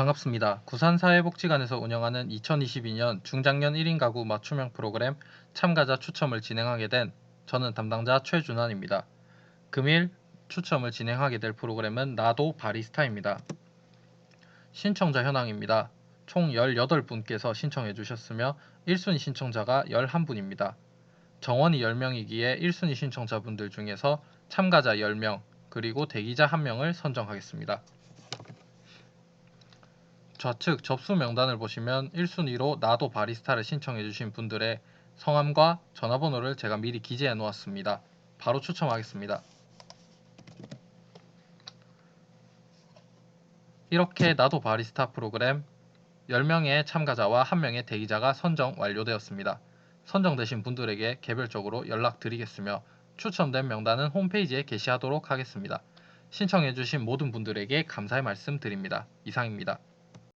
반갑습니다. 구산사회복지관에서 운영하는 2022년 중장년 1인 가구 맞춤형 프로그램 참가자 추첨을 진행하게 된 저는 담당자 최준환입니다. 금일 추첨을 진행하게 될 프로그램은 나도 바리스타입니다. 신청자 현황입니다. 총 18분께서 신청해 주셨으며 1순위 신청자가 11분입니다. 정원이 10명이기에 1순위 신청자분들 중에서 참가자 10명 그리고 대기자 1명을 선정하겠습니다. 좌측 접수 명단을 보시면 1순위로 나도 바리스타를 신청해 주신 분들의 성함과 전화번호를 제가 미리 기재해 놓았습니다. 바로 추첨하겠습니다. 이렇게 나도 바리스타 프로그램 10명의 참가자와 1명의 대기자가 선정 완료되었습니다. 선정되신 분들에게 개별적으로 연락드리겠으며 추첨된 명단은 홈페이지에 게시하도록 하겠습니다. 신청해주신 모든 분들에게 감사의 말씀 드립니다. 이상입니다.